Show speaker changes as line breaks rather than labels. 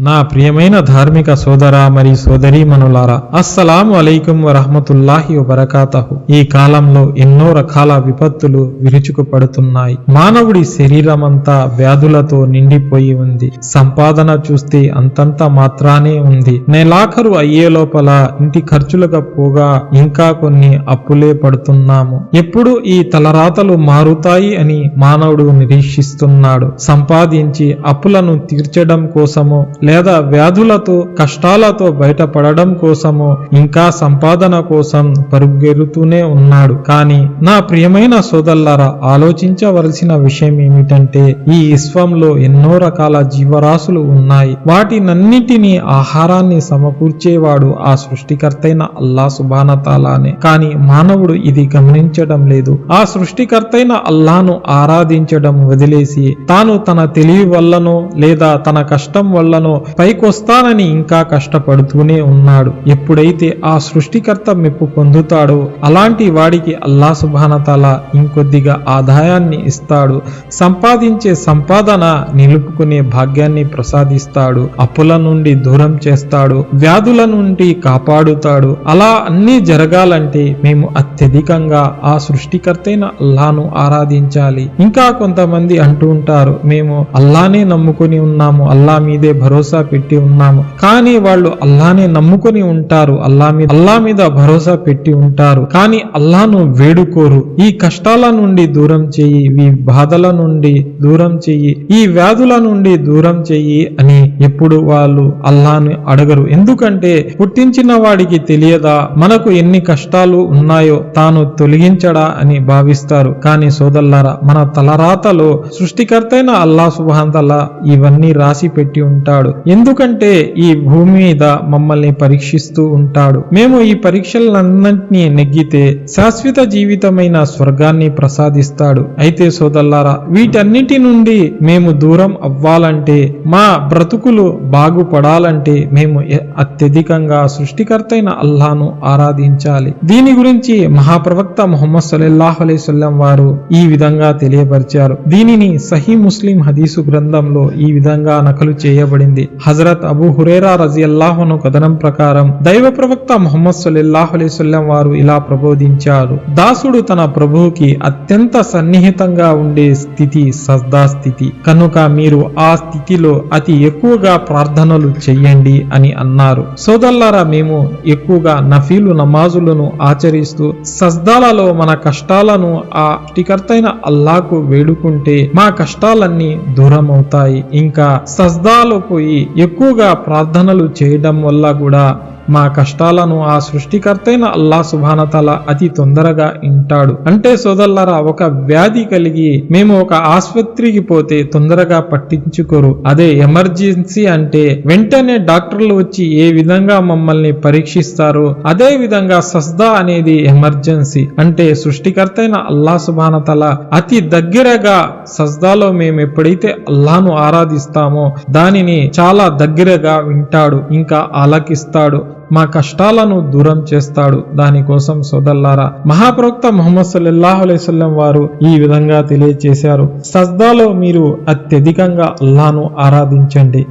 నా ప్రియమైన ధార్మిక సోదర మరి సోదరీమణులారా అస్సలాము అలైకుం వరహమతుల్లాహి వబరకాతహు. ఈ కాలంలో ఎన్నో రకాల విపత్తులు విరుచుకు పడుతున్నాయి మానవుడి శరీరమంతా వ్యాధులతో నిండిపోయి ఉంది. సంపాదన చూస్తే అంతంత మాత్రానే ఉంది. నెలాఖరు అయ్యే లోపల ఇంటి ఖర్చులకు పోగా ఇంకా కొన్ని అప్పులే పడుతున్నాము. ఎప్పుడు ఈ తలరాతలు మారుతాయి అని మానవుడు నిరీక్షిస్తున్నాడు. సంపాదించి అప్పులను తీర్చడం కోసము లేదా వ్యాధులతో కష్టాలతో బయటపడడం కోసము ఇంకా సంపాదన కోసం పరుగెరుతూనే ఉన్నాడు. కానీ నా ప్రియమైన సోదల్లారా ఆలోచించవలసిన విషయం ఏమిటంటే ఈ విశ్వంలో ఎన్నో రకాల జీవరాశులు ఉన్నాయి. వాటినన్నిటినీ ఆహారాన్ని సమకూర్చేవాడు ఆ సృష్టికర్తైన అల్లా సుబానతాలానే కానీ మానవుడు ఇది గమనించడం లేదు. ఆ సృష్టికర్తైన అల్లాను ఆరాధించడం వదిలేసి తాను తన తెలివి వల్లనో లేదా తన కష్టం వల్లనో పైకొస్తానని ఇంకా కష్టపడుతూనే ఉన్నాడు. ఎప్పుడైతే ఆ సృష్టికర్త మెప్పు పొందుతాడో అలాంటి వాడికి అల్లా సుభానతల ఇంకొద్దిగా ఆదాయాన్ని ఇస్తాడు. సంపాదించే సంపాదన నిలుపుకునే భాగ్యాన్ని ప్రసాదిస్తాడు. అప్పుల నుండి దూరం చేస్తాడు. వ్యాధుల నుండి కాపాడుతాడు. అలా అన్ని జరగాలంటే మేము అత్యధికంగా ఆ సృష్టికర్తైన అల్లాను ఆరాధించాలి. ఇంకా కొంతమంది అంటూ ఉంటారు మేము అల్లానే నమ్ముకొని ఉన్నాము. అల్లా మీదే భరోసా పెట్టి ఉన్నాము. కానీ వాళ్ళు అల్లానే నమ్ముకొని ఉంటారు. అల్లా మీద అల్లా మీద భరోసా పెట్టి ఉంటారు. కానీ అల్లాను వేడుకోరు. ఈ కష్టాల నుండి దూరం చెయ్యి ఈ బాధల నుండి దూరం చెయ్యి ఈ వ్యాధుల నుండి దూరం చెయ్యి అని ఎప్పుడు వాళ్ళు అల్లాను అడగరు. ఎందుకంటే పుట్టించిన వాడికి తెలియదా మనకు ఎన్ని కష్టాలు ఉన్నాయో తాను తొలగించడా అని భావిస్తారు. కానీ సోదల్లారా మన తలరాతలో సృష్టికర్తైన అల్లా సుభాంతల్లా ఇవన్నీ రాసి పెట్టి ఉంటాడు. ఎందుకంటే ఈ భూమి మీద మమ్మల్ని పరీక్షిస్తూ ఉంటాడు. మేము ఈ పరీక్షలన్నింటినీ నెగ్గితే శాశ్వత జీవితమైన స్వర్గాన్ని ప్రసాదిస్తాడు. అయితే సోదల్లారా వీటన్నిటి నుండి మేము దూరం అవ్వాలంటే మా బ్రతుకులు బాగుపడాలంటే మేము అత్యధికంగా సృష్టికర్తైన అల్లాను ఆరాధించాలి. దీని గురించి మహాప్రవక్త మొహమ్మద్ సల్లల్లాహు అలైహి వారు ఈ విధంగా తెలియపరిచారు. దీనిని సహీ ముస్లిం హదీసు గ్రంథంలో ఈ విధంగా నకలు చేయబడింది. హజరత్ అబూ హురేరా రజి రజియల్లాహును కథనం ప్రకారం దైవ ప్రవక్త మొహమ్మద్ సల్లల్లాహు అలైహి వారు ఇలా ప్రబోధించారు. దాసుడు తన ప్రభువుకి అత్యంత సన్నిహితంగా ఉండే స్థితి సజ్దా స్థితి. కనుక మీరు ఆ స్థితిలో అతి ఎక్కువగా ప్రార్థనలు చెయ్యండి అని అన్నారు. సోదల్లారా మేము ఎక్కువగా నఫీలు నమాజులను ఆచరిస్తూ సజ్దాలలో మన కష్టాలను ఆ సృష్టికర్తైన అల్లాకు వేడుకుంటే మా కష్టాలన్నీ దూరం అవుతాయి ఇంకా సజ్దాలో పోయి ఎక్కువగా ప్రార్థనలు చేయడం వల్ల కూడా మా కష్టాలను ఆ సృష్టికర్తైన అల్లా సుభానతల అతి తొందరగా ఇంటాడు. అంటే సోదల్లారా ఒక వ్యాధి కలిగి మేము ఒక ఆసుపత్రికి పోతే తొందరగా పట్టించుకోరు. అదే ఎమర్జెన్సీ అంటే వెంటనే డాక్టర్లు వచ్చి ఏ విధంగా మమ్మల్ని పరీక్షిస్తారు అదే విధంగా సస్దా అనేది ఎమర్జెన్సీ. అంటే సృష్టికర్తైన అల్లా సుభానతల అతి దగ్గరగా సజ్దాలో మేము ఎప్పుడైతే అల్లాను ఆరాధిస్తామో దానిని చాలా దగ్గరగా వింటాడు ఇంకా ఆలకిస్తాడు. మా కష్టాలను దూరం చేస్తాడు. దానికోసం సోదల్లారా మహాప్రవక్త ముహమ్మద్ సల్లల్లాహు అలైహి వారు ఈ విధంగా తెలియజేశారు సజ్దాలో మీరు అత్యధికంగా అల్లాను ఆరాధించండి.